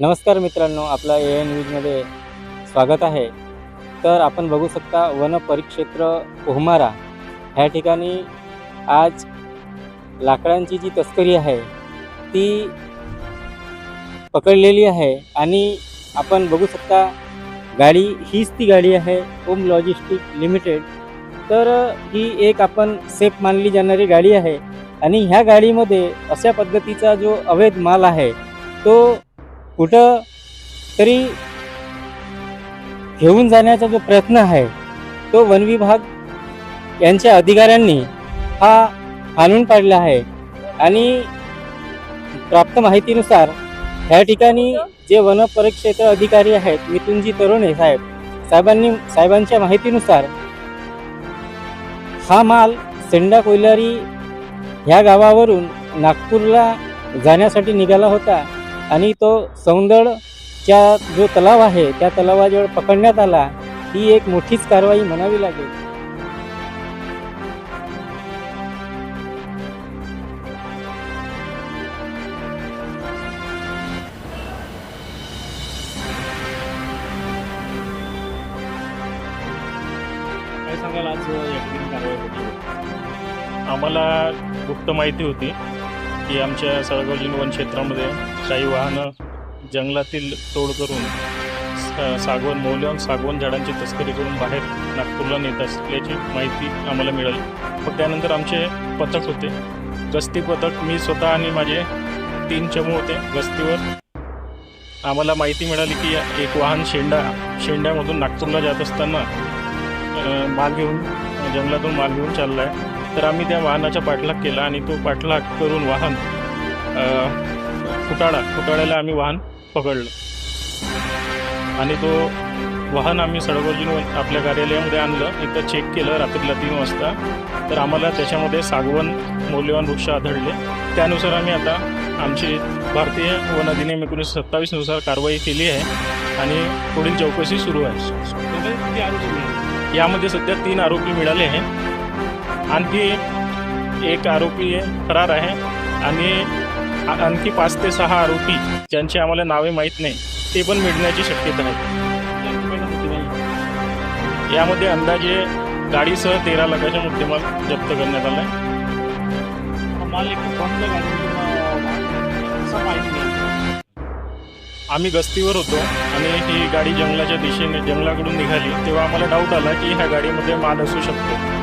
नमस्कार मित्रांनो आपला ए एन न्यूजमध्ये स्वागत आहे. तर आपण बघू शकता वन परिक्षेत्र ओहमारा ह्या ठिकाणी आज लाकडांची जी तस्करी आहे ती पकडलेली आहे. आणि आपण बघू शकता गाडी हीच ती गाडी आहे ओम लॉजिस्टिक लिमिटेड. तर ही एक आपण सेफ मानली जाणारी गाडी आहे. आणि ह्या गाडीमध्ये अशा पद्धतीचा जो अवैध माल आहे तो कुठं तरी घेऊन जाण्याचा जो प्रयत्न आहे तो वन विभाग यांच्या अधिकाऱ्यांनी हा आणून पाडला आहे. आणि प्राप्त माहितीनुसार ह्या ठिकाणी जे वन परिक्षेत्र अधिकारी आहेत मिथुनजी तरुणे साहेब साहेबांनी साहेबांच्या माहितीनुसार हा माल सेंडा कोयलारी ह्या गावावरून नागपूरला जाण्यासाठी निघाला होता. आणि तो सौंदळच्या जो तलाव आहे त्या तलावाजवळ पकडण्यात आला ही एक मोठीच कारवाई म्हणावी लागेल. सांगाल आज आम्हाला गुप्त माहिती होती. की आमच्या सळगाव वन क्षेत्रामध्ये काही वाहनं जंगलातील तोड करून सा- सागवण मौल्यवान सागवण झाडांची तस्करी करून बाहेर नागपूरला नेत असल्याची माहिती आम्हाला मिळाली. मग त्यानंतर आमचे पथक होते. गस्ती पथक मी स्वतः आणि माझे तीन चमू होते. गस्तीवर आम्हाला माहिती मिळाली की एक वाहन शेंडा शेंड्यामधून नागपूरला जात असताना माल घेऊन जंगलातून माल घेऊन चालला आहे तर आम्ही त्या वाहनाचा पाठलाग केला आणि तो पाठलाग करून वाहन फुटाळा फुटाळ्याला आम्ही वाहन पकडलं आणि तो वाहन आम्ही सडगोर्जीन आपल्या कार्यालयामध्ये आणलं एकदा चेक केलं रात्रीला तीन वाजता तर आम्हाला त्याच्यामध्ये सागवन मौल्यवान वृक्ष आढळले त्यानुसार आम्ही आता आमची भारतीय वन अधिनियम एकोणीसशे सत्तावीसनुसार कारवाई केली आहे आणि पुढील चौकशी सुरू आहे यामध्ये सध्या तीन आरोपी मिळाले आहेत आणखी एक आरोपी फरार आहे. आणि आणखी पाच ते सहा आरोपी ज्यांची आम्हाला नावे माहीत नाही ते पण मिळण्याची शक्यता आहे. यामध्ये अंदाजे गाडीसह तेरा लाखाचा मुद्देमाल जप्त करण्यात आला आहे आम्ही गस्तीवर होतो आणि ही गाडी जंगलाच्या दिशेने जंगलाकडून निघाली तेव्हा आम्हाला डाऊट आला की ह्या गाडीमध्ये माल असू शकतो.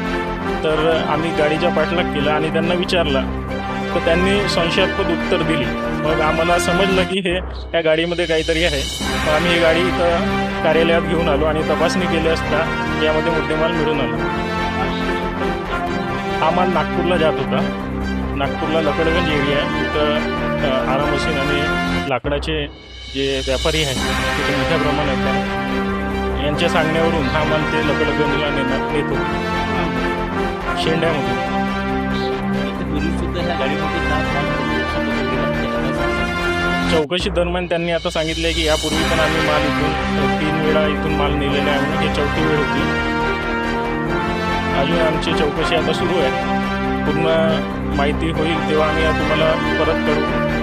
तर आम्ही गाडीचा पाठलाग केला आणि त्यांना विचारला. तर त्यांनी संशयास्पद उत्तर दिली. मग आम्हाला समजलं की हे या गाडीमध्ये काहीतरी आहे. मग आम्ही ही गाडी इथं कार्यालयात घेऊन आलो आणि तपासणी केली असता यामध्ये मुद्देमाल मिळून आला. हा माल नागपूरला जात होता. नागपूरला लकडगंज एरिया आहे. तिथं अ, आणि लाकडाचे जे व्यापारी आहेत तिथे मोठ्या प्रमाणात यांच्या सांगण्यावरून हा माल ते लकडगंजला नेणार नेत शेंड्यामध्ये. चौकशी दरम्यान त्यांनी आता सांगितलं की यापूर्वी पण आम्ही माल इथून तीन वेळा इथून माल नेलेला आहे. म्हणजे चौथी वेळ होती. अजून आमची चौकशी आता सुरू आहे. पूर्ण माहिती होईल तेव्हा आम्ही तुम्हाला परत करू.